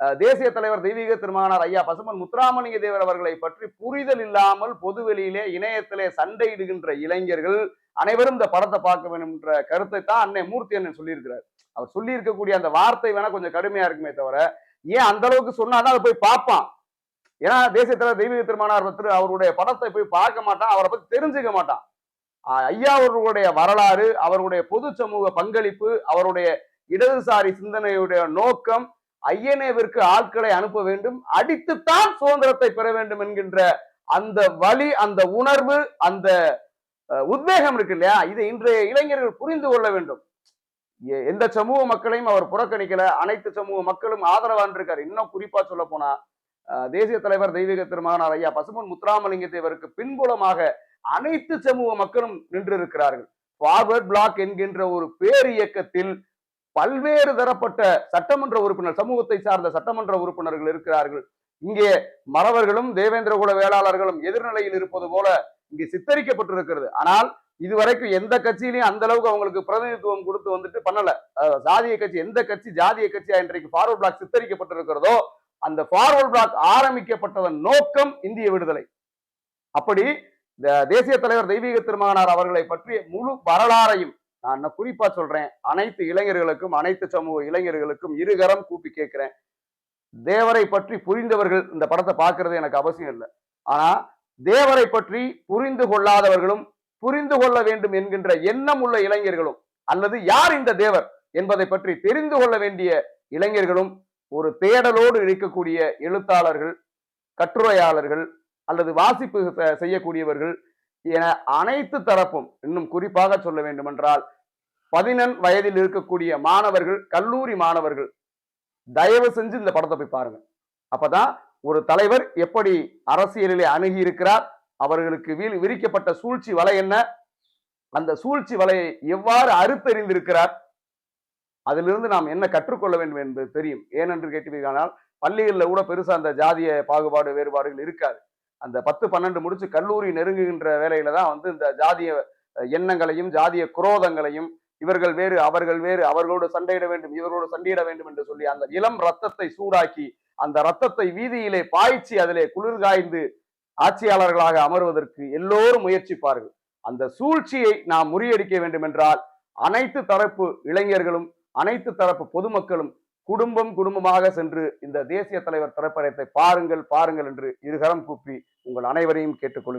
அஹ், தேசிய தலைவர் தெய்வீக திருமகனார் ஐயா பசுமன் முத்துராமலிங்க தேவர் அவர்களை பற்றி புரிதல் இல்லாமல் பொதுவெளியிலே இணையத்திலே சண்டையிடுகின்ற இளைஞர்கள் அனைவரும் இந்த படத்தை பார்க்க வேண்டும் என்ற கருத்தை தான் அன்னை மூர்த்தி அண்ணன் சொல்லியிருக்கிறார். அவர் சொல்லி இருக்கக்கூடிய அந்த வார்த்தை வேணா கொஞ்சம் கடுமையா இருக்குமே தவிர ஏன் அந்த அளவுக்கு சொன்னாதான் அதை போய் பார்ப்பான். ஏன்னா தேசிய தலைவர் தெய்வீக திருமணார் பற்றி அவருடைய படத்தை போய் பார்க்க மாட்டான் அவரை பத்தி தெரிஞ்சுக்க மாட்டான். ஐயா அவர்களுடைய வரலாறு அவருடைய பொது சமூக பங்களிப்பு அவருடைய இடதுசாரி சிந்தனையுடைய நோக்கம் ஐயனேவிற்கு ஆட்களை அனுப்ப வேண்டும் அடித்துத்தான் சுதந்திரத்தை பெற வேண்டும் என்கின்ற அந்த வழி அந்த உணர்வு அந்த உத்வேகம் இருக்கு இல்லையா? இதை இன்றைய இளைஞர்கள் புரிந்து கொள்ள வேண்டும். எ- எந்த சமூக மக்களையும் அவர் புறக்கணிக்கல. அனைத்து சமூக மக்களும் ஆதரவான் இருக்கார் இன்னும் குறிப்பா சொல்ல போனா தேசிய தலைவர் தெய்வீக திருமகனார் ஐயா பசுமன் முத்துராமலிங்க தேவருக்கு பின்புலமாக அனைத்து சமூக மக்களும் நின்றிருக்கிறார்கள். ஃபார்வர்ட் பிளாக் என்கின்ற ஒரு பேர் இயக்கத்தில் பல்வேறு தரப்பட்ட சட்டமன்ற உறுப்பினர் சமூகத்தை சார்ந்த சட்டமன்ற உறுப்பினர்கள் இருக்கிறார்கள். இங்கே மறவர்களும் தேவேந்திர குல வேளாளர்களும் எதிர்நிலையில் இருப்பது போல இங்கே சித்தரிக்கப்பட்டிருக்கிறது. ஆனால் இதுவரைக்கும் எந்த கட்சியிலையும் அந்த அளவுக்கு அவங்களுக்கு பிரதிநிதித்துவம் கொடுத்து வந்துட்டு பண்ணல. ஜாதிய கட்சி எந்த கட்சி ஜாதிய கட்சியா இன்றைக்கு ஃபார்வர்ட் பிளாக் சித்தரிக்கப்பட்டிருக்கிறதோ அந்த ஃபார்வர்ட் பிளாக் ஆரம்பிக்கப்பட்டதன் நோக்கம் இந்திய விடுதலை. அப்படி இந்த தேசிய தலைவர் தெய்வீக திருமகனார் அவர்களை பற்றிய முழு வரலாறையும் நான் குறிப்பா சொல்றேன். அனைத்து இளைஞர்களுக்கும் அனைத்து சமூக இளைஞர்களுக்கும் இருகரம் கூப்பி கேட்கிறேன். தேவரை பற்றி புரிந்தவர்கள் இந்த படத்தை பார்க்கறது எனக்கு அவசியம் இல்லை. ஆனா தேவரை பற்றி புரிந்து கொள்ளாதவர்களும் புரிந்து கொள்ள வேண்டும் என்கின்ற எண்ணம் உள்ள இளைஞர்களும் அல்லது யார் இந்த தேவர் என்பதை பற்றி தெரிந்து கொள்ள வேண்டிய இளைஞர்களும் ஒரு தேடலோடு இருக்கக்கூடிய எழுத்தாளர்கள் கட்டுரையாளர்கள் அல்லது வாசிப்பு செய்யக்கூடியவர்கள் என அனைத்து தரப்பும் இன்னும் குறிப்பாக சொல்ல வேண்டுமென்றால் பதினெண் வயதில் இருக்கக்கூடிய மாணவர்கள் கல்லூரி மாணவர்கள் தயவு செஞ்சு இந்த படத்தை போய் பாருங்க. அப்பதான் ஒரு தலைவர் எப்படி அரசியலிலே அணுகி இருக்கிறார் அவர்களுக்கு வீழ் விரிக்கப்பட்ட சூழ்ச்சி வலை என்ன அந்த சூழ்ச்சி வலையை எவ்வாறு அறுத்தறிந்திருக்கிறார் அதிலிருந்து நாம் என்ன கற்றுக்கொள்ள வேண்டும் என்பது தெரியும். ஏனென்று கேட்டீர்களானால் பள்ளிகளில் கூட பெருசா அந்த ஜாதிய பாகுபாடு வேறுபாடுகள் இருக்காது. அந்த பத்து பன்னெண்டு முடிச்சு கல்லூரி நெருங்குகின்ற வேலையில தான் வந்து இந்த ஜாதிய எண்ணங்களையும் ஜாதிய குரோதங்களையும் இவர்கள் வேறு அவர்கள் வேறு அவர்களோடு சண்டையிட வேண்டும் இவர்களோடு சண்டையிட வேண்டும் என்று சொல்லி அந்த இளம் ரத்தத்தை சூடாக்கி அந்த ரத்தத்தை வீதியிலே பாய்ச்சி அதிலே குளிர்காய்ந்து ஆட்சியாளர்களாக அமர்வதற்கு எல்லோரும் முயற்சிப்பார்கள். அந்த சூழ்ச்சியை நாம் முறியடிக்க வேண்டும் என்றால் அனைத்து தரப்பு இளைஞர்களும் அனைத்து தரப்பு பொதுமக்களும் குடும்பம் குடும்பமாக சென்று இந்த தேசிய தலைவர் திரைப்படத்தை பாருங்கள் பாருங்கள் என்று இருகரம் கூப்பி உங்கள் அனைவரையும் கேட்டுக்கொள்கிறேன்.